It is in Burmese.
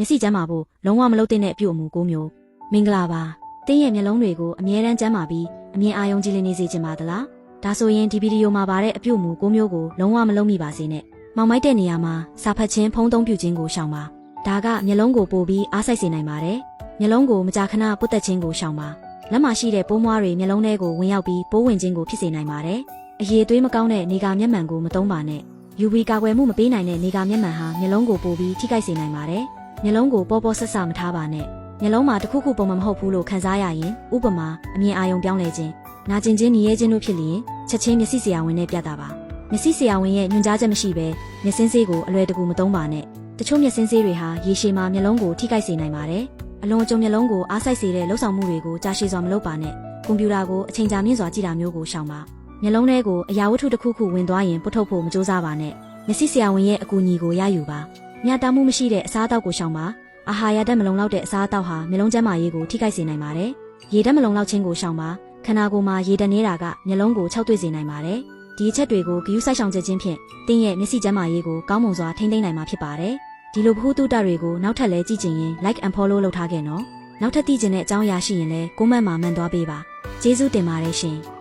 မျက်စိကျမ်းမာဖို့လုံးဝမလုပ်တဲ့အပြုအမူကိုမျိုးမင်္ဂလာပါတင်းရဲ့မျက်လုံးတွေကိုအမြဲတမ်းကျမ်းမာပြီးအမြင်အာရုံကြည်လင်နေစေချင်ပါသလားဒါဆိုရင်ဒီဗီဒီယိုမှာပါတဲ့အပြုအမူကိုမျိုးကိုလုံးဝမလုပ်မိပါစေနဲ့မောင်မိုက်တဲ့နေရာမှာစာဖတ်ခြင်းဖုံးသုံးပြုခြင်းကိုရှောင်ပါဒါကမျက်လုံးကိုပိုပြီးအားစိုက်စေနိုင်ပါတယ်မျက်လုံးကိုမကြာခဏပုတ်တက်ခြင်းကိုရှောင်ပါလက်မှာရှိတဲ့ပိုးမွားတွေမျက်လုံးထဲကိုဝင်ရောက်ပြီးပိုးဝင်ခြင်းကိုဖြစ်စေနိုင်ပါတယ်အရေးသွေးမကောင်းတဲ့နေကမျက်မှန်ကိုမသုံးပါနဲ့ UV ကာကွယ်မှုမပေးနိုင်တဲ့နေကမျက်မှန်ဟာမျက်လုံးကိုပိုပြီးထိခိုက်စေနိုင်ပါတယ်။ မျက်လုံးကိုပေါ်ပေါ်ဆက်ဆမထားပါနဲ့။မျက်လုံးမှာတစ်ခုခုပုံမှန်မဟုတ်ဘူးလို့ခံစားရရင်ဥပမာအမြင်အာရုံပြောင်းလဲခြင်း၊နာကျင်ခြင်း၊ညီရဲခြင်းတို့ဖြစ်လျင်ချက်ချင်းမျက်စိဆရာဝန်နဲ့ပြတာပါ။မျက်စိဆရာဝန်ရဲ့ညွှန်ကြားချက်မရှိဘဲမျက်စင်းဆေးကိုအလွယ်တကူမသုံးပါနဲ့။တချို့မျက်စင်းဆေးတွေဟာရေရှည်မှာမျက်လုံးကိုထိခိုက်စေနိုင်ပါတယ်။အလွန်အကျွံမျက်လုံးကိုအားစိုက်စေတဲ့လှုပ်ဆောင်မှုတွေကိုကြာရှည်စွာမလုပ်ပါနဲ့။ကွန်ပျူတာကိုအချိန်ကြာမြင့်စွာကြည့်တာမျိုးကိုရှောင်ပါ။မျက်လုံးထဲကိုအရာဝတ္ထုတစ်ခုခုဝင်သွားရင်ပုတ်ထုတ်ဖို့မကြိုးစားပါနဲ့။မျက်စိဆရာဝန်ရဲ့အကူအညီကိုရယူပါ။ မြတ်တာမှုမရှိတဲ့အစားအသောက်ကိုရှောင်ပါ။အာဟာရဓာတ်မလုံလောက်တဲ့အစားအသောက်ဟာမျက်လုံးကျန်းမာရေးကိုထိခိုက်စေနိုင်ပါတယ်။ရေဓာတ်မလုံလောက်ခြင်းကိုရှောင်ပါ။ခန္ဓာကိုယ်မှာရေဓာတ်နေတာကမျက်လုံးကိုခြောက်သွေ့စေနိုင်ပါတယ်။ဒီအချက်တွေကိုဂရုစိုက်ရှောင်ချက်ချင်းဖြင့်တင်းရဲ့မျက်စိကျန်းမာရေးကိုကောင်းမွန်စွာထိန်းသိမ်းနိုင်မှာဖြစ်ပါတယ်။ဒီလိုဗဟုသုတတွေကိုနောက်ထပ်လည်းကြည့်ချင်ရင် like and follow လုပ်ထားခဲ့နော်။နောက်ထပ်သိချင်တဲ့အကြောင်းအရာရှိရင်လည်း comment မှာမှန်သွားပေးပါ။ကျေးဇူးတင်ပါတယ်ရှင်။